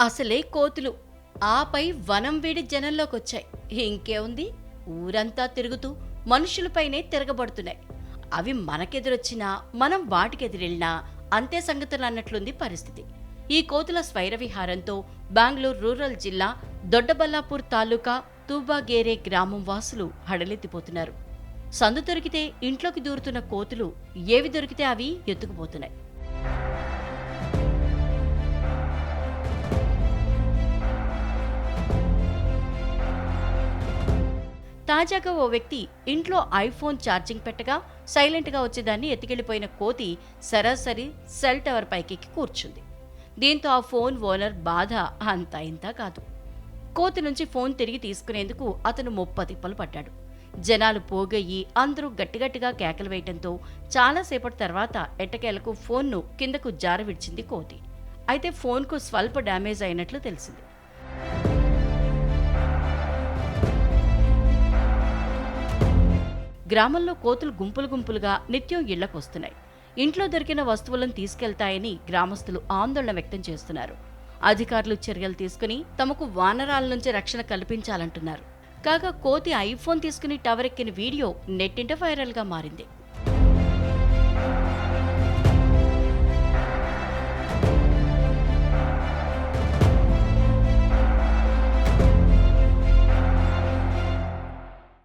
అసలే కోతులు. ఆపై వనం వీడి జనంలోకొచ్చాయి. ఇంకేముంది? ఊరంతా తిరుగుతూ మనుషులపైనే తిరగబడుతున్నాయి. అవి మనకెదురొచ్చినా మనం వాటికెదిరెళ్ళినా అంతే సంగతులు అన్నట్లుంది పరిస్థితి. ఈ కోతుల స్వైర విహారంతో బెంగళూరు రూరల్ జిల్లా దొడ్డబల్లాపూర్ తాలూకా తూబాగేరే గ్రామం వాసులు హడలెత్తిపోతున్నారు. సందు దొరికితే ఇంట్లోకి దూరుతున్న కోతులు ఏవి దొరికితే అవి ఎత్తుకుపోతున్నాయి. తాజాగా ఓ వ్యక్తి ఇంట్లో ఐఫోన్ ఛార్జింగ్ పెట్టగా సైలెంట్గా వచ్చేదాన్ని ఎత్తుకెళ్ళిపోయిన కోతి సరాసరి సెల్ టవర్ పైకి కూర్చుంది. దీంతో ఆ ఫోన్ ఓనర్ బాధ అంతా ఇంతా కాదు. కోతి నుంచి ఫోన్ తిరిగి తీసుకునేందుకు అతను ముప్పతిప్పలు పడ్డాడు. జనాలు పోగయ్యి అందరూ గట్టిగట్టిగా కేకలు వేయటంతో చాలాసేపటి తర్వాత ఎట్టకేలకు ఫోన్ను కిందకు జారవిడ్చింది కోతి. అయితే ఫోన్కు స్వల్ప డ్యామేజ్ అయినట్లు తెలిసింది. గ్రామంలో కోతులు గుంపులు గుంపులుగా నిత్యం ఇళ్ళకు వస్తున్నాయి ఇంట్లో దొరికిన వస్తువులను తీసుకెళ్తాయని గ్రామస్తులు ఆందోళన వ్యక్తం చేస్తున్నారు. అధికారులు చర్యలు తీసుకుని తమకు వానరాల నుంచి రక్షణ కల్పించాలంటున్నారు. కాగా కోతి ఐఫోన్ తీసుకుని టవర్ ఎక్కిన వీడియో నెట్టింట వైరల్గా మారింది.